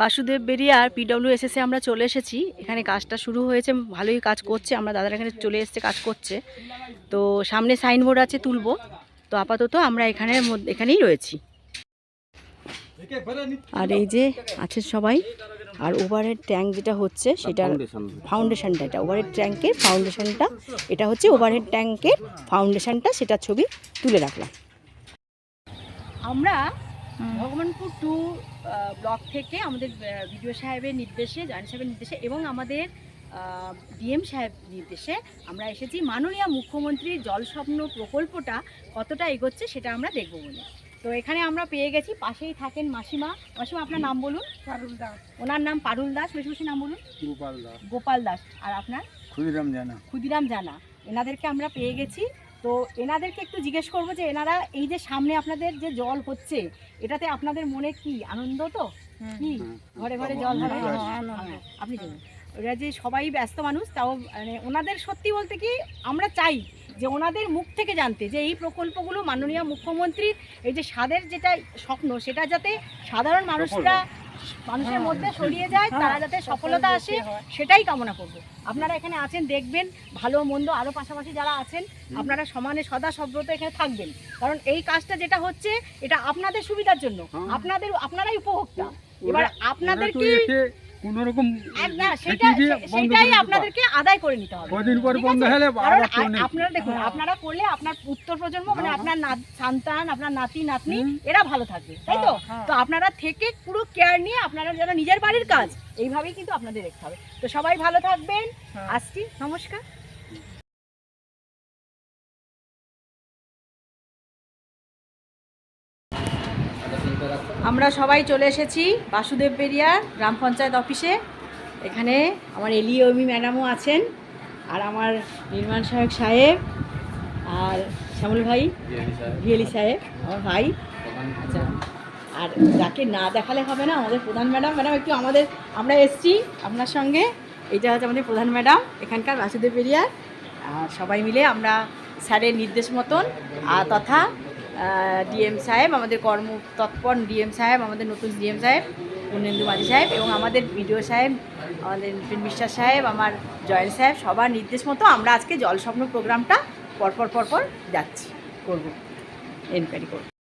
Basudeb barrier পিডব্লিউএসএসে আমরা চলে এসেছি। এখানে কাজটা শুরু হয়েছে ভালোই কাজ করছে। আমরা দাদারা এখানে চলে এসেছে কাজ করছে। তো সামনে সাইনবোর্ড আছে তুলবো। তো আপাতত আমরা এখানের মধ্যে এখানেই রয়েছি। আর এই যে আছে সবাই আর ওভারের ট্যাঙ্ক যেটা হচ্ছে সেটা ফাউন্ডেশনটা এটা। ওভারহেড ট্যাঙ্কের ফাউন্ডেশনটা এটা হচ্ছে ওভারহেড ট্যাঙ্কের ফাউন্ডেশনটা সেটা ছবি তুলে রাখলাম। আমরা ভগবানপুর টু ব্লক থেকে আমাদের বিডিও সাহেবের নির্দেশে জয়েন্ট সাহেবের নির্দেশে এবং আমাদের ডিএম সাহেব নির্দেশে আমরা এসেছি। মাননীয় মুখ্যমন্ত্রীর জল স্বপ্ন প্রকল্পটা কতটা এগোচ্ছে সেটা আমরা দেখব বলে। তো এখানে আমরা পেয়ে গেছি পাশেই থাকেন মাসিমা। মাসিমা আপনার নাম বলুন। পারুল দাস। ওনার নাম পারুল দাস। বেশি বেশি নাম বলুন। গোপাল দাস। গোপাল দাস। আর আপনার? ক্ষুদিরাম জানা। ক্ষুদিরাম জানা। এনাদেরকে আমরা পেয়ে গেছি। তো এনাদেরকে একটু জিজ্ঞেস করব যে এনারা এই যে সামনে আপনাদের যে জল হচ্ছে এটাতে আপনাদের মনে কি আনন্দ তো? কি? ঘরে ঘরে জল হবে? হ্যাঁ, আপনি জানেন ওরা যে সবাই ব্যস্ত মানুষ তাও মানে ওনাদের সত্যি বলতে কি আমরা চাই যে ওনাদের মুখ থেকে জানতে যে এই প্রকল্পগুলো মাননীয় মুখ্যমন্ত্রীর এই যে স্বাদের যেটা স্বপ্ন সেটা যাতে সাধারণ মানুষরা মানুষের মধ্যে ছড়িয়ে যায় তারা যাতে সফলতা আসে সেটাই কামনা করব। আপনারা এখানে আছেন দেখবেন ভালো মন্দ আরও পাশাপাশি যারা আছেন আপনারা সমানে সদা সব্রত এখানে থাকবেন। কারণ এই কাজটা যেটা হচ্ছে এটা আপনাদের সুবিধার জন্য। হ্যাঁ। আপনাদের আপনারাই উপভোক্তা। এবার আপনাদের কি কোন রকম না সেটাই আপনাদেরকে আদায় করে নিতে হবে। কদিন পর বন্ধ হলে কারণ আবার আ- আপনারা দেখুন আপনারা করলে আপনার উত্তর প্রজন্ম মানে হ্যাঁ, আপনার সন্তান আপনার নাতি নাতনি এরা ভালো থাকবে তাই তো? তো আপনারা থেকে পুরো কেয়ার নিয়ে আপনারা যেন নিজের বাড়ির কাজ এইভাবেই কিন্তু আপনাদের দেখতে হবে। তো সবাই ভালো থাকবেন। আসছি নমস্কার। আমরা সবাই চলে এসেছি বাসুদেব বেরিয়া গ্রাম পঞ্চায়েত অফিসে। এখানে আমার এলিওমি ম্যাডামও আছেন আর আমার নির্মাণ সহায়ক সাহেব আর শ্যামল ভাই ভিয়েলি সাহেব। আমার ভাই। আচ্ছা আর যাকে না দেখালে হবে না আমাদের প্রধান ম্যাডাম। ম্যাডাম একটু আমাদের আমরা এসছি আপনার সঙ্গে। এইটা হচ্ছে আমাদের প্রধান ম্যাডাম এখানকার বাসুদেব বেরিয়ার আর সবাই মিলে আমরা স্যারের নির্দেশ মতন আর তথা ডিএম সাহেব, আমাদের কর্ম তৎপর ডিএম সাহেব, আমাদের নতুন ডিএম সাহেব পূর্ণেন্দু মাঝি সাহেব এবং আমাদের বিডিও সাহেব, আমাদের নিপিন বিশ্বাস সাহেব, আমার জয়েন্ট সাহেব, সবার নির্দেশ মতো আমরা আজকে জল স্বপ্ন প্রোগ্রামটা পরপর পরপর যাচ্ছি, করব, এনকোয়ারি করব।